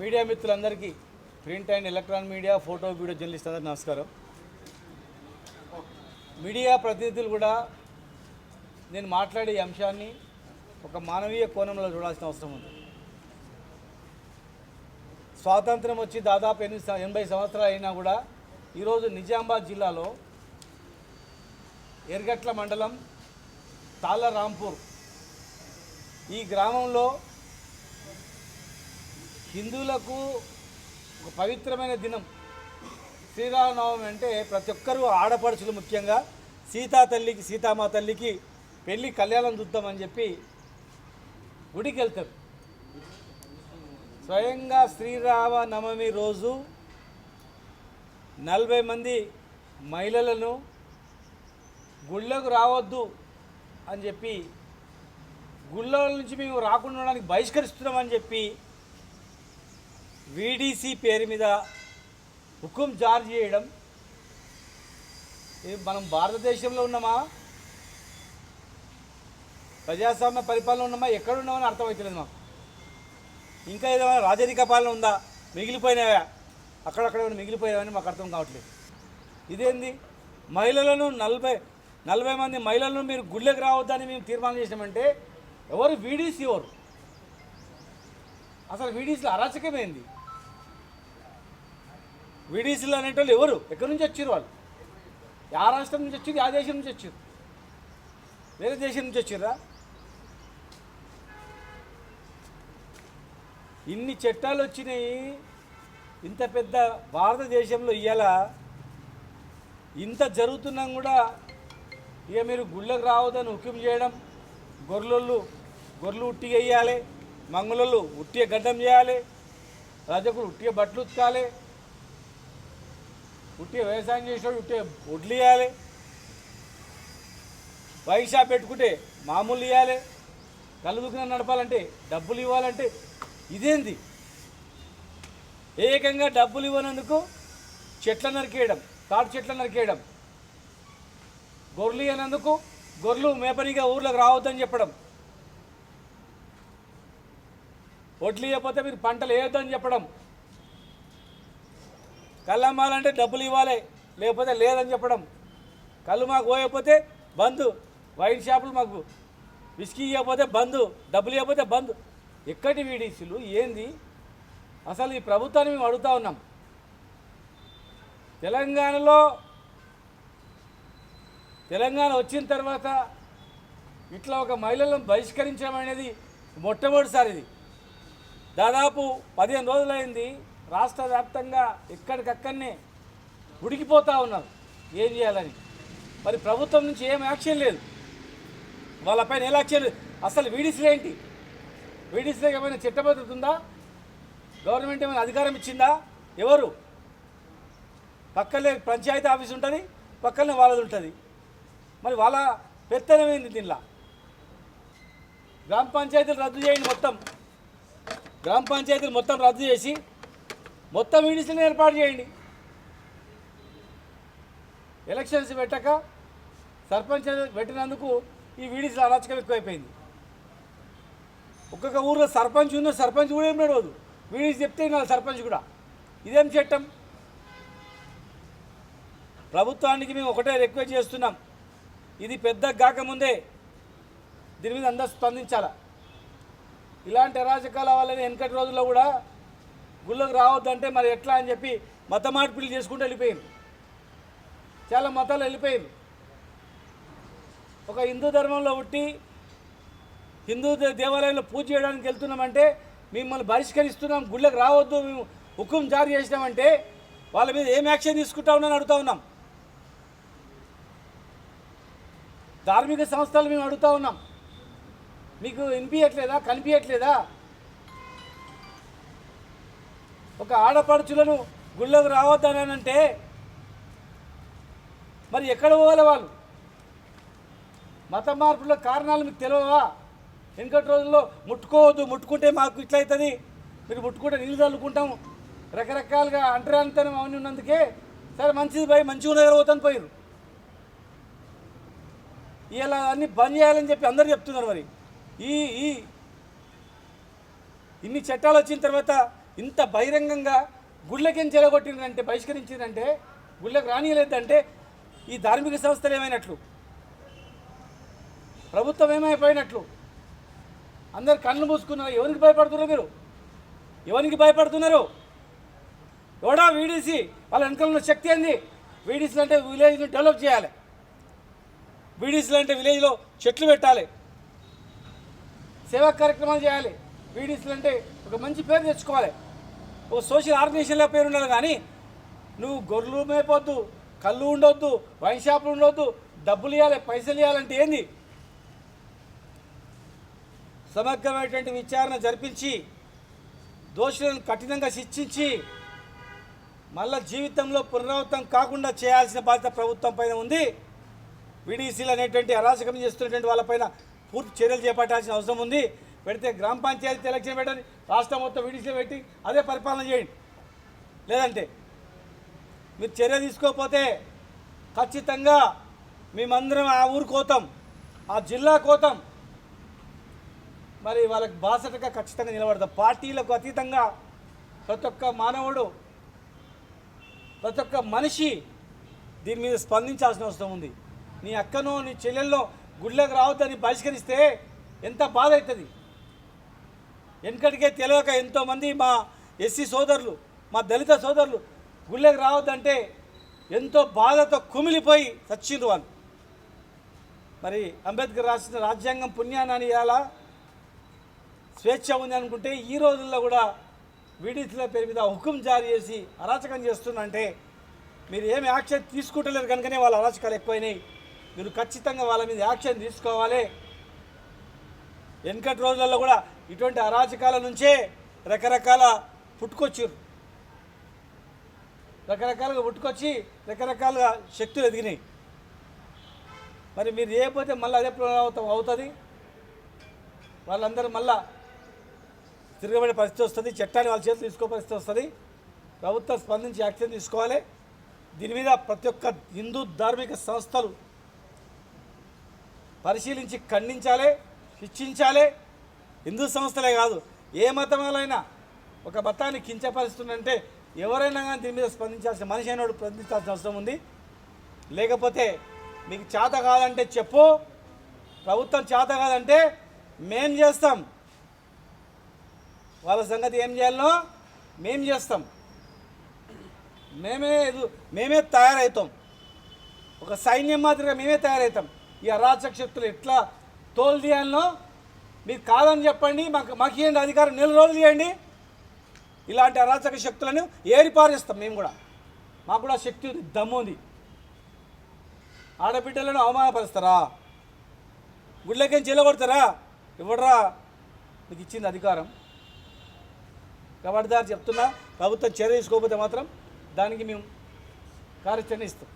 Media మిత్రులందరికీ print and electronic media photo video journalist అందరికీ నమస్కారం. మీడియా ప్రతినిధులు కూడా నేను మాట్లాడే అంశాన్ని ఒక మానవీయ కోణంలో చూడాల్సిన అవసరం ఉంది. స్వాతంత్రం వచ్చి దాదాపు ఎనిమిది ఎనభై సంవత్సరాలు అయినా కూడా ఈరోజు నిజామాబాద్ జిల్లాలో ఎర్గట్ల మండలం తాళ్ళరాంపూర్ ఈ గ్రామంలో హిందువులకు ఒక పవిత్రమైన దినం. శ్రీరామనవమి అంటే ప్రతి ఒక్కరూ ఆడపడుచులు ముఖ్యంగా. సీతా తల్లికి సీతామా తల్లికి పెళ్ళి కళ్యాణం చూద్దామని చెప్పి గుడికి వెళ్తారు స్వయంగా శ్రీరామనవమి రోజు నలభై మంది మహిళలను గుళ్ళకు రావద్దు అని చెప్పి గుళ్ళ నుంచి మేము రాకుండా ఉండడానికి బహిష్కరిస్తున్నామని చెప్పి వీడీసీ పేరు మీద హుకుం జారీ చేయడం. ఇది మనం భారతదేశంలో ఉన్నామా? ప్రజాస్వామ్య పరిపాలన ఉన్నామా? ఎక్కడ ఉన్నామని అర్థమవుతలేదు మాకు. ఇంకా ఏదైనా రాజరిక పాలన ఉందా? మిగిలిపోయినాయా అక్కడక్కడ మిగిలిపోయావని మాకు అర్థం కావట్లేదు. ఇదేంది? మహిళలను నలభై నలభై మంది మహిళలను మీరు గుళ్ళకి రావద్దని మేము తీర్మానం చేసినామంటే ఎవరు? వీడీసీ ఎవరు అసలు వీడీసీలో అరాచకమైంది వీడీసీలు అనేటోళ్ళు ఎవరు? ఎక్కడి నుంచి వచ్చారు వాళ్ళు? ఆ రాష్ట్రం నుంచి వచ్చారు ఆ దేశం నుంచి వచ్చారు? వేరే దేశం నుంచి వచ్చిర్రా ఇన్ని చట్టాలు వచ్చినాయి ఇంత పెద్ద భారతదేశంలో ఇవాళ ఇంత జరుగుతున్నా కూడా ఇక మీరు గుళ్ళకు రావద్దని హుక్యం చేయడం గొర్రెలు గొర్రెలు ఉట్టిగా వేయాలి మంగుళళ్ళు ఉట్టిగా గడ్డం చేయాలి రజకులు ఉట్టిగా బట్టలు ఉతకాలి పుట్టి వ్యవసాయం చేసేవాడు ఉట్టిగా వడ్లు ఇవ్వాలి వైన్ షాప్ పెట్టుకుంటే మామూలు ఇవ్వాలి కళ్ళు దుకాణం నడపాలంటే డబ్బులు ఇవ్వాలంటే ఇదేంది? ఏకంగా డబ్బులు ఇవ్వనందుకు చెట్ల నరికేయడం తాటి చెట్ల నరికేయడం. గొర్రెలు ఇవ్వనందుకు గొర్రెలు మేపనిగా ఊర్లోకి రావద్దని చెప్పడం. వడ్లు ఇవ్వకపోతే మీరు పంటలు వేయొద్దని చెప్పడం. కళ్ళు అమ్మాలంటే డబ్బులు ఇవ్వాలి లేకపోతే లేదని చెప్పడం. కళ్ళు మాకు పోయకపోతే బంద్ వైన్ షాపులు మాకు విస్కీ ఇవ్వకపోతే బంద్ డబ్బులు ఇవ్వకపోతే బంద్. ఎక్కడి వీడీసీలు ఏంది? అసలు ఈ ప్రభుత్వాన్ని మేము అడుగుతా ఉన్నాం. తెలంగాణలో తెలంగాణ వచ్చిన తర్వాత ఇట్లా ఒక మహిళలను బహిష్కరించడం అనేది మొట్టమొదటిసారి ఇది. దాదాపు పదిహేను రోజులైంది రాష్ట్ర వ్యాప్తంగా ఎక్కడికక్కడనే ఉడికిపోతూ ఉన్నారు. ఏం చేయాలని? మరి ప్రభుత్వం నుంచి ఏం యాక్షన్ లేదు. వాళ్ళపైన ఎలా యాక్షన్ అసలు వీడిసీలు ఏంటి? వీడిసీలకు ఏమైనా చట్టబద్ధత ఉందా? గవర్నమెంట్ ఏమైనా అధికారం ఇచ్చిందా? ఎవరు? పక్కనే పంచాయతీ ఆఫీస్ ఉంటుంది పక్కనే వాళ్ళది ఉంటుంది. మరి వాళ్ళ పెత్తనమైంది దీనిలా? గ్రామ పంచాయతీలు రద్దు చేయండి మొత్తం. గ్రామ పంచాయతీలు మొత్తం రద్దు చేసి మొత్తం వీడిసిని ఏర్పాటు చేయండి. ఎలక్షన్స్ పెట్టక సర్పంచ్ పెట్టినందుకు ఈ వీడిసిలో అరాచకం ఎక్కువైపోయింది. ఒక్కొక్క ఊర్లో సర్పంచ్ ఉన్న సర్పంచ్ కూడా ఏం నడవదు వీడిసి చెప్తే నా సర్పంచ్ కూడా. ఇదేం చట్టం? ప్రభుత్వానికి మేము ఒకటే రిక్వెస్ట్ చేస్తున్నాం. ఇది పెద్ద కాకముందే దీని మీద అందరూ స్పందించాలా? ఇలాంటి అరాచకాల వల్లనే వెనకటి రోజుల్లో కూడా గుళ్ళోకి రావద్దంటే మరి ఎట్లా అని చెప్పి మత మార్పిడి చేసుకుంటూ వెళ్ళిపోయింది. చాలా మతాలు వెళ్ళిపోయింది. ఒక హిందూ ధర్మంలో పుట్టి హిందూ దేవాలయంలో పూజ చేయడానికి వెళ్తున్నామంటే మిమ్మల్ని బహిష్కరిస్తున్నాం గుళ్ళకి రావద్దు మేము హుకుం జారీ చేసినామంటే వాళ్ళ మీద ఏం యాక్షన్ తీసుకుంటా ఉన్నాను అడుగుతా ఉన్నాం. ధార్మిక సంస్థలు మేము అడుగుతా ఉన్నాం. మీకు వినిపించట్లేదా? కనిపించట్లేదా? ఒక ఆడపడుచులను గుళ్ళకు రావద్దని అంటే మరి ఎక్కడ పోవాలి వాళ్ళు? మత మార్పుల కారణాలు మీకు తెలియవా? వెనకటి రోజుల్లో ముట్టుకోవద్దు ముట్టుకుంటే మాకు ఇట్లా అవుతుంది మీరు ముట్టుకుంటే నీళ్ళు చల్లుకుంటాం రకరకాలుగా అంటరానితనం అవన్నీ ఉన్నందుకే సరే మంచిది పోయి మంచిగా ఉన్న దగ్గర పోతాను పోయారు ఇలా అన్ని బంద్ చేయాలని చెప్పి అందరు చెప్తున్నారు మరి. ఈ ఈ ఇన్ని చట్టాలు వచ్చిన తర్వాత ఇంత బహిరంగంగా గుళ్ళకేం చెలగొట్టిందంటే బహిష్కరించిందంటే గుళ్ళకు రానియలేదంటే ఈ ధార్మిక సంస్థలు ఏమైనట్లు? ప్రభుత్వం ఏమైపోయినట్లు? అందరు కళ్ళు మూసుకున్నారు. ఎవరికి భయపడుతున్నారు మీరు? ఎవరికి భయపడుతున్నారు? ఎవడా వీడీసీ? వాళ్ళ వెనకాల ఉన్న శక్తి ఏంది? వీడీసీలు అంటే విలేజ్ని డెవలప్ చేయాలి. వీడీసీలు అంటే విలేజ్లో చెట్లు పెట్టాలి. సేవా కార్యక్రమాలు చేయాలి. వీడీసీలు అంటే ఒక మంచి పేరు తెచ్చుకోవాలి. ఓ సోషల్ ఆర్గనైజేషన్లో పేరు ఉండాలి కానీ నువ్వు గొర్రెలు మేపొద్దు కళ్ళు ఉండొద్దు వైన్ షాపులు ఉండొద్దు డబ్బులు ఇవ్వాలి పైసలు ఇవ్వాలంటే ఏంది? సమగ్రమైనటువంటి విచారణ జరిపించి దోషులను కఠినంగా శిక్షించి మళ్ళా జీవితంలో పునరావృతం కాకుండా చేయాల్సిన బాధ్యత ప్రభుత్వం పైన ఉంది. విడీసీలు అనేటువంటి అరాచకం చేస్తున్నటువంటి వాళ్ళపైన పూర్తి చర్యలు చేపట్టాల్సిన అవసరం ఉంది. పెడితే గ్రామ పంచాయతీ ఎలక్షన్ పెట్టండి రాష్ట్రం మొత్తం విడిసి పెట్టి అదే పరిపాలన చేయండి. లేదంటే మీరు చర్య తీసుకోకపోతే ఖచ్చితంగా మేమందరం ఆ ఊరు కోతాం ఆ జిల్లా కోతాం. మరి వాళ్ళకి బాసటగా ఖచ్చితంగా నిలబడతాం. పార్టీలకు అతీతంగా ప్రతి ఒక్క మానవుడు ప్రతి ఒక్క మనిషి దీని మీద స్పందించాల్సిన అవసరం ఉంది. నీ అక్కనో నీ చెల్లెల్లో గుళ్ళకు రావద్దని బహిష్కరిస్తే ఎంత బాధ అవుతుంది? వెనకటికే తెలియక ఎంతోమంది మా ఎస్సీ సోదరులు మా దళిత సోదరులు గుళ్ళకి రావద్దంటే ఎంతో బాధతో కుమిలిపోయి చచ్చిండ్రు వాళ్ళు. మరి అంబేద్కర్ రాసిన రాజ్యాంగం పుణ్యాన్ని ఇలా స్వేచ్ఛ ఉంది అనుకుంటే ఈ రోజుల్లో కూడా వీడితుల పేరు మీద హుకుం జారీ చేసి అరాచకం చేస్తుందంటే మీరు ఏమి యాక్షన్ తీసుకుంటలేరు కనుకనే వాళ్ళ అరాచకాలు ఎక్కువైనాయి. మీరు ఖచ్చితంగా వాళ్ళ మీద యాక్షన్ తీసుకోవాలి. వెనకటి రోజులలో కూడా ఇటువంటి అరాచకాల నుంచే రకరకాల పుట్టుకొచ్చారు. రకరకాలుగా పుట్టుకొచ్చి రకరకాలుగా శక్తులు ఎదిగినాయి. మరి మీరు చేయకపోతే మళ్ళీ అదే పునరావృతం అవుతుంది? వాళ్ళందరూ మళ్ళా తిరగబడే పరిస్థితి వస్తుంది చట్టాన్ని వాళ్ళ చేతులు తీసుకో పరిస్థితి వస్తుంది. ప్రభుత్వం స్పందించి యాక్షన్ తీసుకోవాలి. దీని మీద ప్రతి ఒక్క హిందూ ధార్మిక సంస్థలు పరిశీలించి ఖండించాలి. శిక్షించాలి. హిందూ సంస్థలే కాదు. ఏ మతమాలైనా ఒక మతాన్ని కించపరుస్తుందంటే ఎవరైనా కానీ దీని మీద స్పందించాల్సిన మనిషి అయినోడు స్పందించాల్సిన అవసరం ఉంది. లేకపోతే మీకు చేత కాదంటే చెప్పు. ప్రభుత్వం చేత కాదంటే మేం చేస్తాం. వాళ్ళ సంగతి ఏం చేయాలనో మేం చేస్తాం. మేమే మేమే తయారవుతాం. ఒక సైన్యం మాదిరిగా మేమే తయారవుతాం. ఈ అరాచక శక్తులు ఎట్లా తోలు తీయాలను? మీరు కాదని చెప్పండి మాకు మాకు ఇవ్వండి అధికారం నెల రోజులు తీయండి ఇలాంటి అరాచక శక్తులను ఏరిపారేస్తాం మేము కూడా. మాకు కూడా శక్తి ఉంది దమ్ము ఉంది. ఆడబిడ్డలను అవమానపరుస్తారా? గుళ్ళకేం చెల్లగొడతారా ఇవ్వడరా? మీకు ఇచ్చింది అధికారం. కబడ్దారు చెప్తున్నా ప్రభుత్వం చర్య తీసుకోకపోతే మాత్రం దానికి మేము కార్యాచరణ ఇస్తాం.